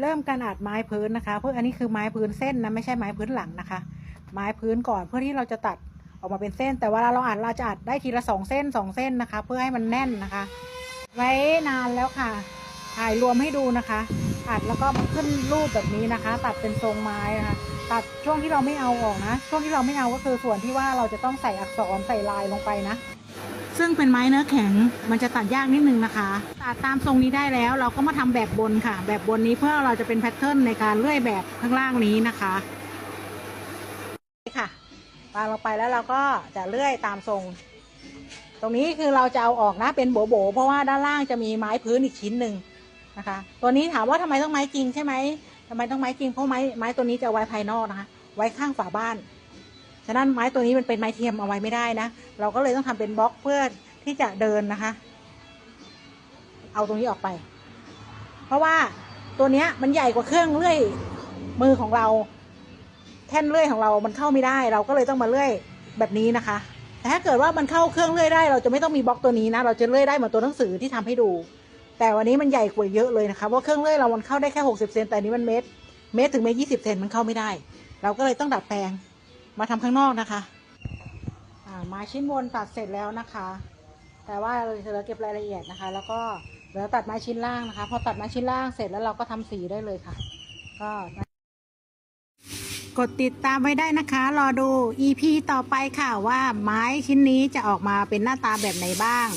เริ่มการอัดไม้พื้นนะคะ เพื่ออันนี้คือไม้พื้นเส้นนะไม่ใช่ไม้พื้นหลังนะคะ ไม้พื้นก่อนเพื่อที่เราจะตัดออกมาเป็นเส้น แต่วลาเราอัดเราจะอัดได้ทีละสองเส้นสองเส้นนะคะ เพื่อให้มันแน่นนะคะ ไว้นานแล้วค่ะถ่ายรวมให้ดูนะคะอัดแล้วก็ขึ้นรูปแบบนี้นะคะ ตัดเป็นทรงไม้นะคะตัดช่วงที่เราไม่เอาออกนะ ช่วงที่เราไม่เอาก็คือส่วนที่ว่าเราจะต้องใส่อักษรใส่ลายลงไปนะ ซึ่งเป็นไม้เนื้อแข็งมันจะตัดยากนิดนึงนะคะตัดตามทรงนี้ได้แล้วเราก็มาทำแบบบนค่ะ แบบบนนี้เพื่อเราจะเป็นแพทเทิร์นในการเลื่อยแบบข้างล่างนี้นะคะค่ะวางลงไปแล้วเราก็จะเลื่อยตามทรง ตรงนี้คือเราจะเอาออกนะเป็นโบๆเพราะว่าด้านล่างจะมีไม้พื้นอีกชิ้นหนึ่งนะคะ ตัวนี้ถามว่าทำไมต้องไม้จริงใช่ไหมทำไมต้องไม้จริงเพราะไม้ไม้ตัวนี้จะไว้ภายนอกนะคะ ไว้ข้างฝาบ้าน ฉะนั้นไม้ตัวนี้มันเป็นไม้เทียมเอาไว้ไม่ได้นะ เราก็เลยต้องทำเป็นบล็อกเพื่อที่จะเดินนะคะ เอาตรงนี้ออกไป เพราะว่าตัวเนี้ยมันใหญ่กว่าเครื่องเลื่อยมือของเรา แท่นเลื่อยของเรา มันเข้าไม่ได้ เราก็เลยต้องมาเลื่อยแบบนี้นะคะ แต่ถ้าเกิดว่ามันเข้าเครื่องเลื่อยได้ เราจะไม่ต้องมีบล็อกตัวนี้นะ เราจะเลื่อยได้เหมือนตัวหนังสือที่ทำให้ดู แต่วันนี้มันใหญ่กว่าเยอะเลยนะคะเพราะเครื่องเลื่อยเรามันเข้าได้แค่หกสิบเซนแต่อันนี้มันเมตร เมตรถึงเมตรยี่สิบเซนมันเข้าไม่ได้ เราก็เลยต้องดัดแปลง มาทำข้างนอกนะคะอ่าไม้ชิ้นบนตัดเสร็จแล้วนะคะ แต่ว่าเราจะเหลือเก็บรายละเอียดนะคะ แล้วก็เหลือตัดไม้ชิ้นล่างนะคะ พอตัดไม้ชิ้นล่างเสร็จแล้วเราก็ทำสีได้เลยค่ะ ก็กดติดตามไว้ได้นะคะ รอดู EP ต่อไปค่ะว่าไม้ชิ้นนี้จะออกมาเป็นหน้าตาแบบไหนบ้าง